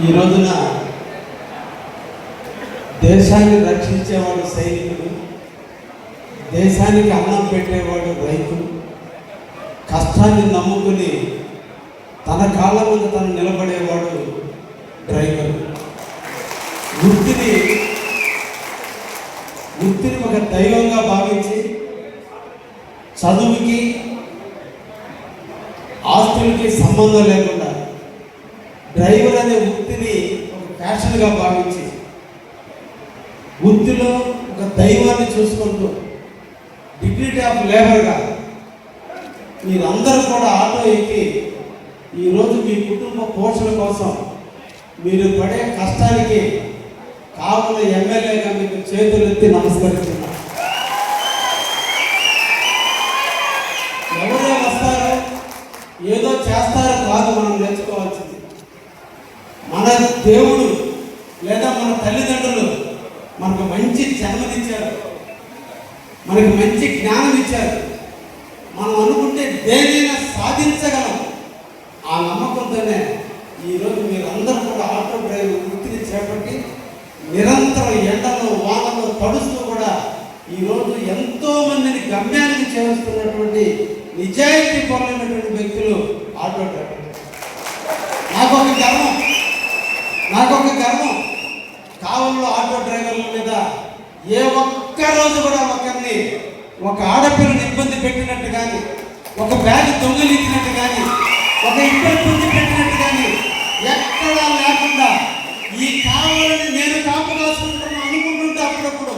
ఈ రోజున దేశాన్ని రక్షించేవాడు సైనికుడు దేశానికి అన్నం పెట్టేవాడు రైతులు కష్టాన్ని నమ్ముకుని తన కాళ్ళ మీద తను నిలబడేవాడు డ్రైవర్. వృత్తిని వృత్తిని ఒక దైవంగా భావించి చదువుకి ఆస్తులకి సంబంధం లేకుండా డ్రైవర్ అనే వృత్తిని ఒక ఫ్యాషన్గా భావించి వృత్తిలో ఒక దైవాన్ని చూసుకుంటూ డిగ్నిటీ ఆఫ్ లేబర్గా మీరందరూ కూడా ఆటో ఎక్కి ఈరోజు మీ కుటుంబ పోషణ కోసం మీరు పడే కష్టానికి కావున ఎమ్మెల్యేగా మీకు చేతులు ఎత్తి మన దేవుడు లేదా మన తల్లిదండ్రులు మనకు మంచి జన్మనిచ్చారు. మనకు మంచి జ్ఞానం ఇచ్చారు మనం అనుకుంటే దేనైనా సాధించగలం. ఆ నమ్మకంతోనే ఈరోజు మీరందరూ కూడా ఆటో డ్రైవర్ వృత్తిని చేపట్టి నిరంతరం ఎండలో వానలో తడుస్తూ కూడా ఈరోజు ఎంతో మందిని గమ్యానికి చేరుస్తున్నటువంటి నిజాయితీ పరులైనటువంటి వ్యక్తులు ఆటో డ్రైవర్ నాకు ఒక గర్వం. నాకు ఒక గర్వం కావల్లో ఆటో డ్రైవర్ల మీద ఏ ఒక్క రోజు కూడా ఒకరిని ఒక ఆడపిల్లని ఇబ్బంది పెట్టినట్టు కానీ ఒక బ్యాగ్ దొంగిలించినట్టు కానీ ఒక ఇంటర్ పుంజి పెట్టినట్టు కానీ ఎక్కడా లేకుండా ఈ కావాలని నేను కాపు కాసుకుంటున్నాను అనుకుంటుంటే అప్పుడప్పుడు.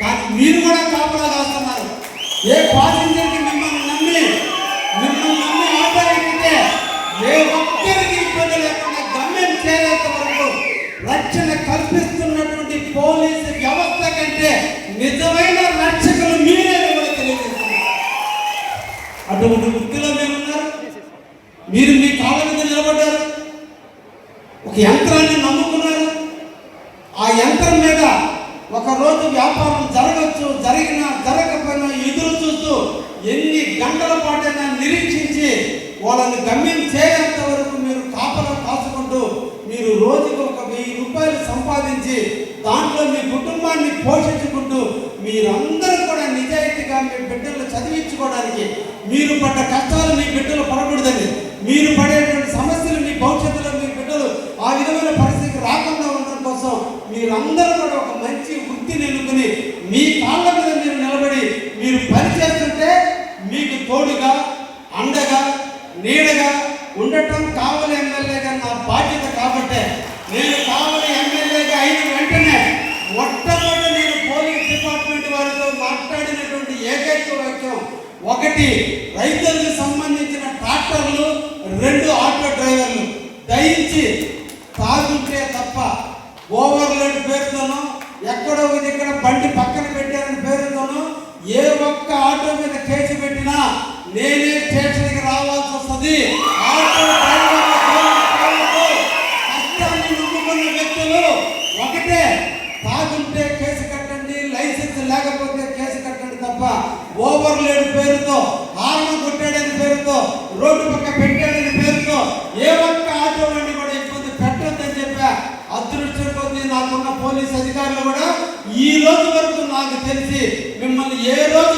కానీ మీరు కూడా కాపులా కాస్తున్నారు ఏ పాసింజర్కి మిమ్మల్ని నమ్మి మిమ్మల్ని నమ్మి ఆటో ఎక్కితే ఏ ఒక్కరికి ఇబ్బంది లేకుండా గమ్యం చేరేంత రక్షణ కల్పిస్తున్నటువంటి పోలీసు వ్యవస్థ కంటే నిజమైన రక్షకులు మీరే కూడా తెలియజేస్తున్నారు. అటువంటి వృత్తిలో మీరున్నారు మీరు మీ కాళ్ళ మీద నిలబడ్డారు? ఒక యంత్రాన్ని నమ్ముకున్నారు? ఆ యంత్రం మీద ఒకరోజు వ్యాపారం జరగచ్చు జరిగినా జరగకపోయినా ఎదురు చూస్తూ ఎన్ని గంటల పాటైనా నిరీక్షించి వాళ్ళని గమ్యం చేరేంత వరకు మీరు కాపలా కాచుకుంటూ మీరు రోజుకు ఒక వెయ్యి రూపాయలు సంపాదించి దాంట్లో మీ కుటుంబాన్ని పోషించుకుంటూ మీరందరూ కూడా నిజాయితీగా మీ బిడ్డలు చదివించుకోవడానికి మీరు పడ్డ కష్టాలు మీ బిడ్డలు పడకూడదని మీరు పడేటువంటి సమస్యలు మీ భవిష్యత్తులో మీ బిడ్డలు ఆ విధమైన పరిస్థితికి రాకుండా ఉండడం కోసం మీరందరూ కూడా ఒక మంచి వృత్తిని ఎన్నుకుని మీ కాళ్ళ మీద మీరు నిలబడి మీరు పని చేస్తుంటే మీకు తోడుగా అండగా నీడగా ఉండటం కావాలి ఎమ్మెల్యేగా నా బాధ్యత కాబట్టే నేను ఒకటి రైతులకు సంబంధించిన ట్రాక్టర్లు రెండు ఆటో డ్రైవర్లు. దయించి తాగుంటే తప్ప ఓవర్లోడ్ పేరుతోనో ఎక్కడో ఒక దగ్గర బండి పక్కన పెట్టారని పేరుతోనో ఏ ఒక్క ఆటో మీద కేసు పెట్టినా నేనే స్టేషన్కి రావాల్సి వస్తుంది. ఆటో కష్టాన్ని నమ్ముకున్న వ్యక్తులు ఒకటే తాగుంటే కేసు కట్టండి లైసెన్స్ లేకపోతే కేసు కట్టండి తప్ప ఓవర్ లేని పేరుతో ఆరణ కొట్టాడని పేరుతో రోడ్డు పక్క పెట్టాడని పేరుతో ఏ ఒక్క ఆటోలని కూడా ఇబ్బంది పెట్టొద్దని చెప్పా. అదృష్టం పొంది నాకున్న పోలీస్ అధికారులు కూడా ఈ రోజు వరకు నాకు తెలిసి మిమ్మల్ని ఏ రోజు